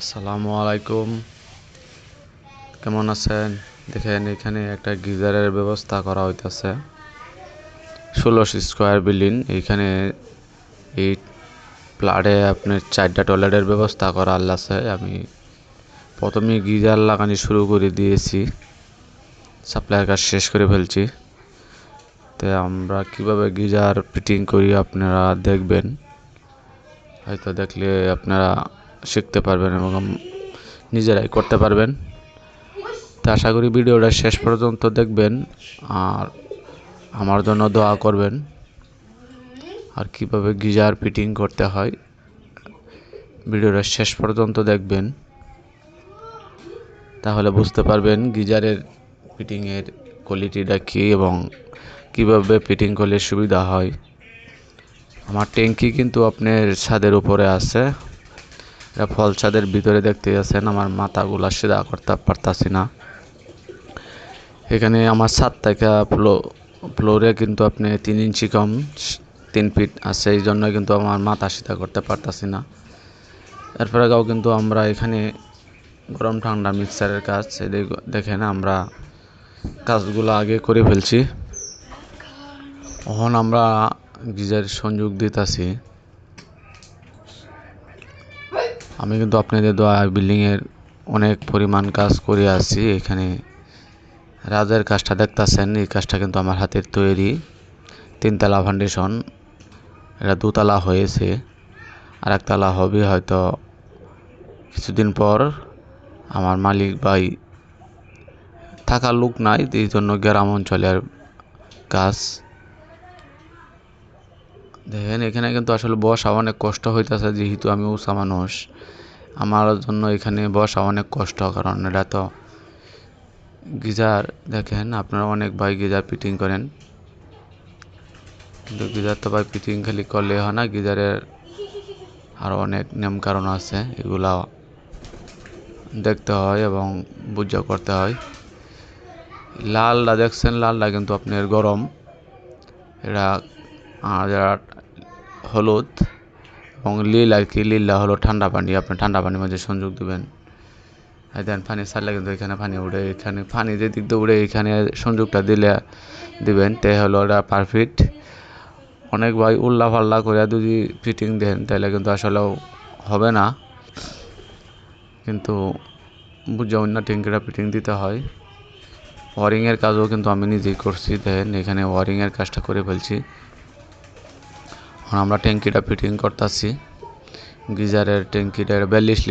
আসসালামু আলাইকুম। কেমন আছেন? দেখেন, এখানে একটা গিজারের ব্যবস্থা করা হইতাছে। ষোলোশো স্কোয়ার বিল্ডিং এইখানে এই প্লাডে আপনার চারটা টয়লেটের ব্যবস্থা করা আছে আমি প্রথমে গিজার লাগানি শুরু করে দিয়েছি। সাপ্লাইয়ের কাজ শেষ করে ফেলছি। তো আমরা কীভাবে গিজার ফিটিং করি আপনারা দেখবেন। হয়তো দেখলে আপনারা শিখতে পারবেন এবং নিজেরাই করতে পারবেন। তো আশা করি ভিডিওটা শেষ পর্যন্ত দেখবেন আর আমার জন্য দোয়া করবেন। আর কীভাবে গিজার ফিটিং করতে হয়, ভিডিওটা শেষ পর্যন্ত দেখবেন। তাহলে বুঝতে পারবেন গিজারের ফিটিংয়ের কোয়ালিটিটা কী এবং কীভাবে ফিটিং করলে সুবিধা হয়। আমার ট্যাঙ্কি কিন্তু আপনার ছাদের উপরে আছে। এটা ফল ছাদের ভিতরে দেখতে আছেন, আমার মাথাগুলা সিধা করতে পারতাছি না। এখানে আমার ছাদ থেকে ফ্লো, ফ্লোরে কিন্তু আপনি তিন ইঞ্চি কম, তিন ফিট আছে এই জন্য কিন্তু আমার মাথা সিধা করতে পারতাছি না। এরপরে গাও কিন্তু আমরা এখানে গরম ঠান্ডা মিক্সারের কাজ দেখেন আমরা কাজগুলো আগে করে ফেলছি। এখন আমরা গিজার সংযোগ দিতেছি। আমি কিন্তু আপনাদের দোয়া বিল্ডিংয়ের অনেক পরিমাণ কাজ করে আছি এখানে রাজের কাজটা দেখতেছেন, এই কাজটা কিন্তু আমার হাতের তৈরি। তিনতলা ফাউন্ডেশন এটা দুতলা হয়েছে আর একতলা হবে হয়তো কিছুদিন পর। আমার মালিক ভাই থাকার লোক নাই এই জন্য গ্রাম অঞ্চলের কাজ দেখেন, এখানে কিন্তু আসলে বসা অনেক কষ্ট হইতেছে যেহেতু আমি উষা মানুষ। আমার জন্য এখানে বসা অনেক কষ্ট, কারণ এটা তো গিজার। দেখেন, আপনারা অনেক ভাই গিজার ফিটিং করেন। কিন্তু গিজার তো ভাই ফিটিং খালি করলে হয় না, গিজারের আরও অনেক নিয়ম কারণ আছে, এগুলা দেখতে হয় এবং বুঝা করতে হয়। লালটা দেখছেন, লালটা কিন্তু আপনার গরম। এটা যারা হলুদ এবং লীল আর কি, লীলটা হলো ঠান্ডা পানি। আপনি ঠান্ডা পানির মধ্যে সংযোগ দেবেন। দেন পানি ছাড়লে কিন্তু এখানে পানি উড়ে, এখানে পানি যে দিক দিয়ে উড়ে, এখানে সংযোগটা দিলে দিবেন। তে হলো ওটা পারফেক্ট অনেক ভাই উল্লা পাল্লা করে যদি ফিটিং দেন, তাহলে কিন্তু আসলেও হবে না। কিন্তু বুঝে অন্য ট্যাঙ্কিটা ফিটিং দিতে হয়। ওয়ারিংয়ের কাজও কিন্তু আমি নিজেই করছি। দেখেন এখানে ওয়ারিংয়ের কাজটা করে ফেলছি। এখন আমরা ট্যাঙ্কিটা ফিটিং করতাছি। গিজারের ট্যাঙ্কিটার বিয়াল্লিশ লিটার